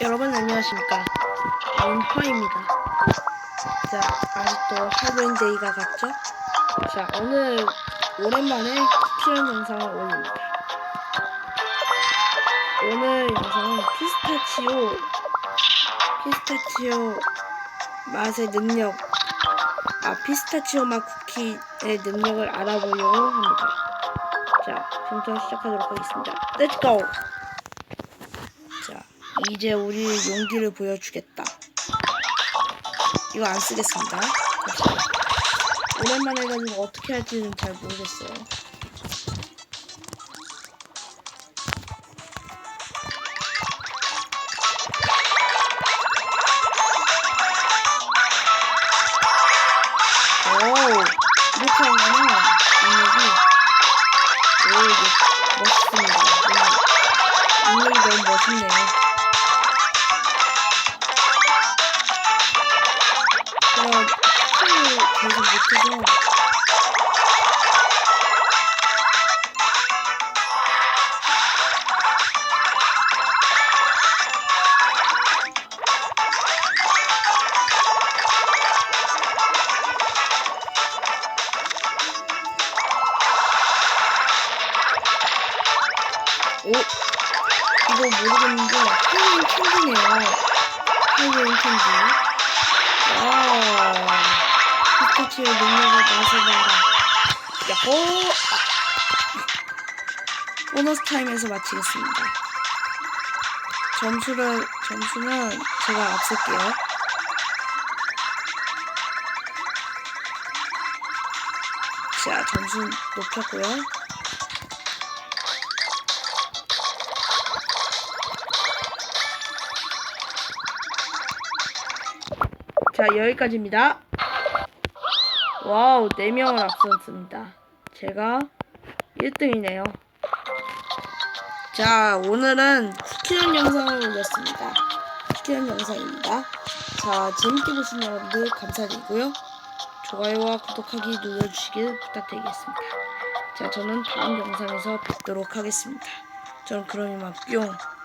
여러분 안녕하십니까? 원퍼입니다. 자 아직도 할로윈데이가 갔죠? 자 오늘 오랜만에 출연 영상을 올립니다. 오늘 영상은 피스타치오 피스타치오 맛의 능력 아 피스타치오 맛 쿠키의 능력을 알아보려고 합니다. 자 지금부터 시작하도록 하겠습니다. 자, 이제 우리 용기를 보여주겠다. 이거 안 쓰겠습니다. 오랜만에 해가지고 어떻게 할지는 잘 모르겠어요. 오, 이렇게 하면은 능력이 오, 예, 멋있습니다. 능력. 능력이 너무 멋있네요. 못해서 오 이거 모르겠는데 할로윈 캔디네요. 할로윈 캔디. 와피 스타치오 능력을 맛을 봐라. 야호! 아. 보너스 타임에서 마치겠습니다. 점수를 점수는 제가 앞설게요. 자 점수 높였고요. 자, 여기까지입니다. 와우, 4명을 앞섰습니다. 제가 1등이네요. 자, 오늘은 쿠키런 영상을 올렸습니다. 쿠키런 영상입니다. 자, 재밌게 보신 여러분들 감사드리고요. 좋아요와 구독하기 눌러주시길 부탁드리겠습니다. 자, 저는 다음 영상에서 뵙도록 하겠습니다. 저는 그럼 이만 뿅.